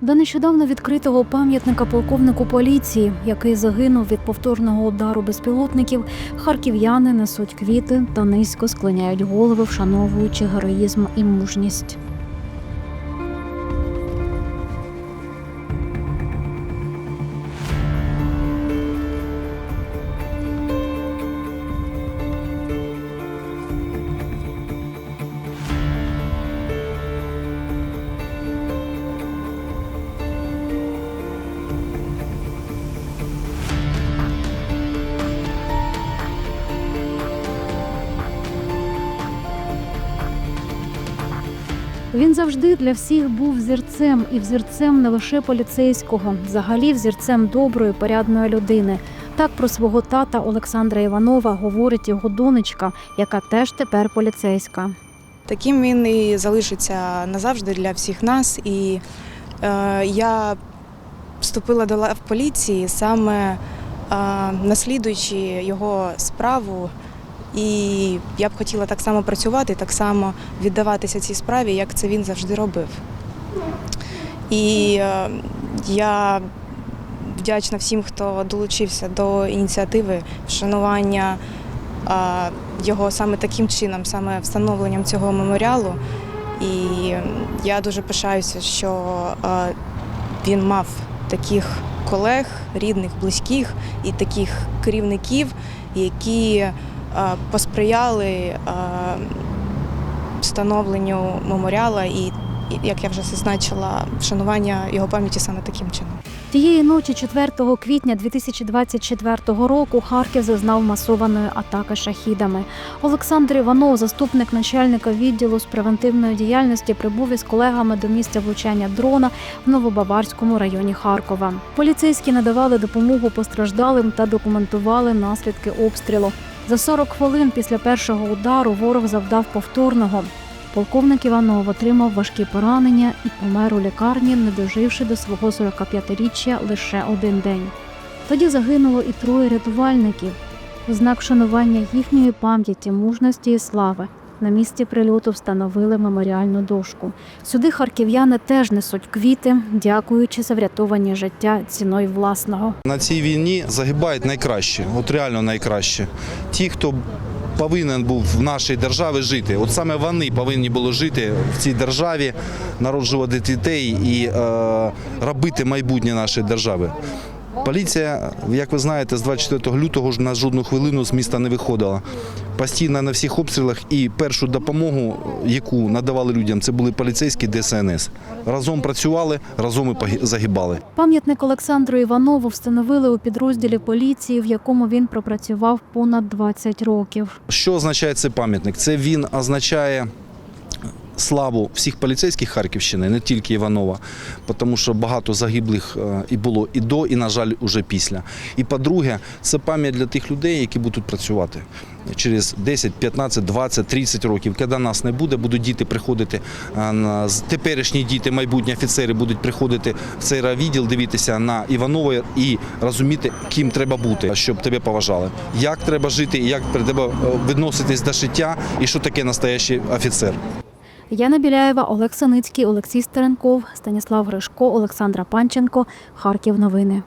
До нещодавно відкритого пам'ятника полковнику поліції, який загинув від повторного удару безпілотників, харків'яни несуть квіти та низько склоняють голови, вшановуючи героїзм і мужність. Він завжди для всіх був взірцем і взірцем не лише поліцейського, взагалі взірцем доброї, порядної людини. Так про свого тата Олександра Іванова говорить його донечка, яка теж тепер поліцейська. Таким він і залишиться назавжди для всіх нас. І е, я вступила до лав поліції саме е, наслідуючи його справу. І я б хотіла так само працювати, так само віддаватися цій справі, як це він завжди робив. І е, я вдячна всім, хто долучився до ініціативи вшанування е, його саме таким чином, саме встановленням цього меморіалу. І я дуже пишаюся, що е, він мав таких колег, рідних, близьких і таких керівників, які посприяли е, встановленню меморіала і, як я вже зазначила, вшанування його пам'яті саме таким чином. Тієї ночі, 4 квітня 2024 року, Харків зазнав масованої атаки шахідами. Олександр Іванов, заступник начальника відділу з превентивної діяльності, прибув із колегами до місця влучання дрона в Новобаварському районі Харкова. Поліцейські надавали допомогу постраждалим та документували наслідки обстрілу. За 40 хвилин після першого удару ворог завдав повторного. Полковник Іванов отримав важкі поранення і помер у лікарні, не доживши до свого 45-річчя лише один день. Тоді загинуло і троє рятувальників. В знак шанування їхньої пам'яті, мужності і слави на місці прильоту встановили меморіальну дошку. Сюди харків'яни теж несуть квіти, дякуючи за врятовані життя ціною власного. На цій війні загибають найкраще, от реально найкраще. Ті, хто повинен був в нашій державі жити. От саме вони повинні були жити в цій державі, народжувати дітей і е, робити майбутнє нашої держави. Поліція, як ви знаєте, з 24 лютого ж на жодну хвилину з міста не виходила. Постійно на всіх обстрілах і першу допомогу, яку надавали людям, це були поліцейські ДСНС. Разом працювали, разом і загибали. Пам'ятник Олександру Іванову встановили у підрозділі поліції, в якому він пропрацював понад 20 років. Що означає цей пам'ятник? Це він означає славу всіх поліцейських Харківщини, не тільки Іванова, тому що багато загиблих е, і було і до, і, на жаль, уже після. І по-друге, це пам'ять для тих людей, які будуть працювати через 10, 15, 20, 30 років. Коли нас не буде, будуть діти приходити, е, теперішні діти, майбутні офіцери будуть приходити в цей райвідділ, дивитися на Іванова і розуміти, ким треба бути, щоб тебе поважали. Як треба жити, як треба е, відноситись до життя і що таке настоящий офіцер. Яна Біляєва, Олег Саницький, Олексій Стеренков, Станіслав Гришко, Олександра Панченко. Харків новини.